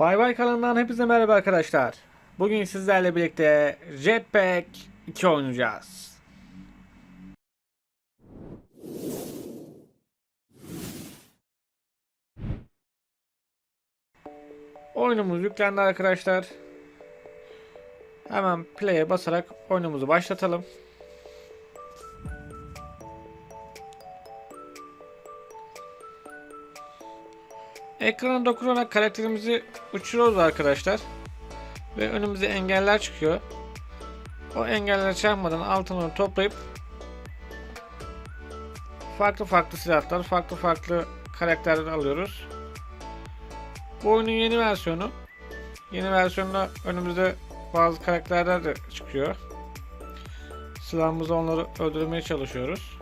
Bay Bay kanalından hepinize merhaba arkadaşlar. Bugün sizlerle birlikte Jetpack 2 oynayacağız. Oyunumuz yüklendi arkadaşlar. Hemen play'e basarak oyunumuzu başlatalım. Ekrana dokunarak karakterimizi uçuruyoruz arkadaşlar. Ve önümüze engeller çıkıyor. O engeller çarpmadan altını toplayıp farklı farklı silahlar, farklı farklı karakterler alıyoruz. Bu oyunun yeni versiyonu. Yeni versiyonda önümüzde bazı karakterler de çıkıyor. Silahımızla onları öldürmeye çalışıyoruz.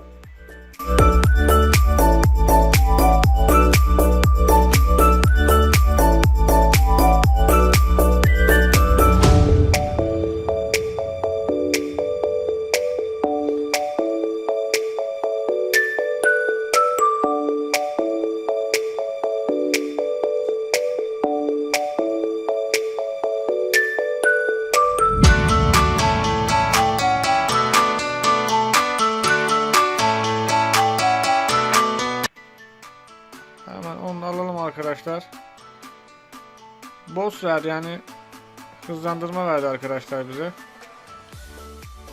Hemen onu alalım arkadaşlar. Boss verdi yani hızlandırma verdi arkadaşlar bize.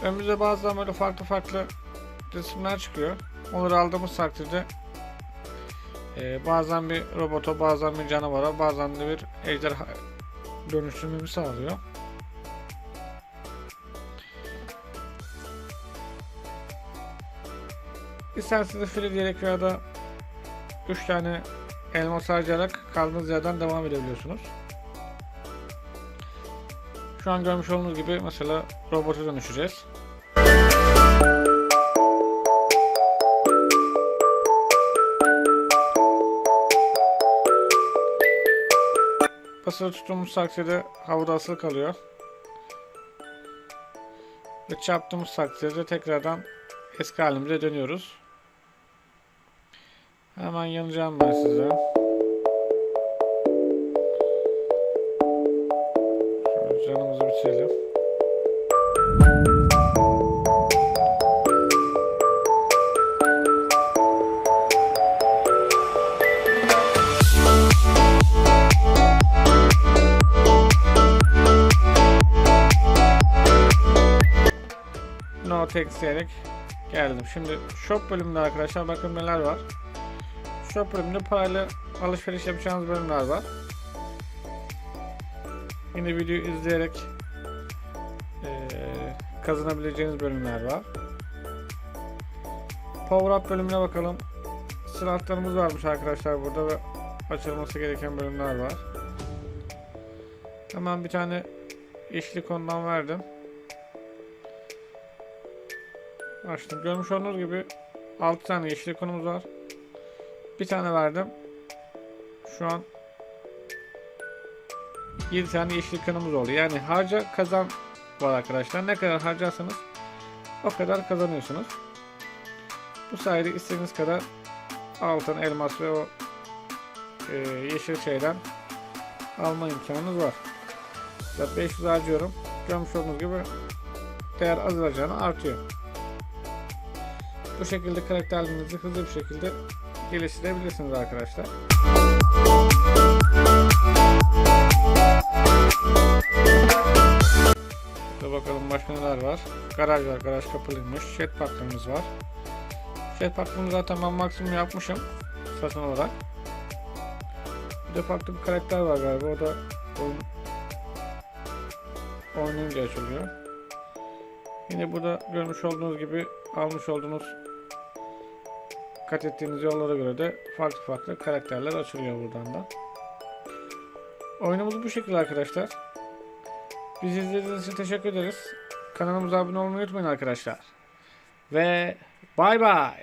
Önümüze bazen böyle farklı farklı resimler çıkıyor. Onları aldığımız takdirde e, bazen bir robota, bazen bir canavara, bazen de bir ejderha dönüştürmemizi sağlıyor. İsterseniz free diyerek veya da 3 tane elmas harcayarak kaldığınız yerden devam edebiliyorsunuz. Şu an görmüş olduğunuz gibi mesela robota dönüşeceğiz. Basılı tuttuğumuz takdirde havada asılı kalıyor. Ve çarptığımız takdirde tekrardan eski halimize dönüyoruz. Hemen yanacağım ben size. Şöyle canımızı bitirelim. No text geldim. Şimdi shop bölümünde arkadaşlar bakın neler var. Shop bölümünde parayla alışveriş yapacağınız bölümler var. Yine video izleyerek eee, kazanabileceğiniz bölümler var. Power Up bölümüne bakalım. Silahlarımız varmış arkadaşlar burada ve açılması gereken bölümler var. Hemen bir tane yeşil konudan verdim. Açtım. Görmüş olduğunuz gibi 6 tane yeşil konumuz var. Bir tane verdim. Şu an 7 tane yeşil kanımız oldu. Yani harca kazan var arkadaşlar. Ne kadar harcarsanız o kadar kazanıyorsunuz. Bu sayede istediğiniz kadar altın, elmas ve o e, yeşil şeyden alma imkanınız var. Mesela 500 harcıyorum. Görmüş olduğunuz gibi değer azalacağını artıyor. Bu şekilde karakterlerinizi hızlı bir şekilde geliştirebilirsiniz arkadaşlar. Burada bakalım başka neler var. Garaj var. Garaj kapalıymış. Jetpack'larımız var. Jetpack'ımı zaten ben maksimum yapmışım. Satın olarak. Bir de farklı bir karakter var galiba. O da oyun oynayınca açılıyor. Yine burada görmüş olduğunuz gibi almış olduğunuz kat ettiğiniz yollara göre de farklı farklı karakterler açılıyor buradan da. Oyunumuz bu şekilde arkadaşlar. Bizi izlediğiniz için teşekkür ederiz. Kanalımıza abone olmayı unutmayın arkadaşlar. Ve bay bay.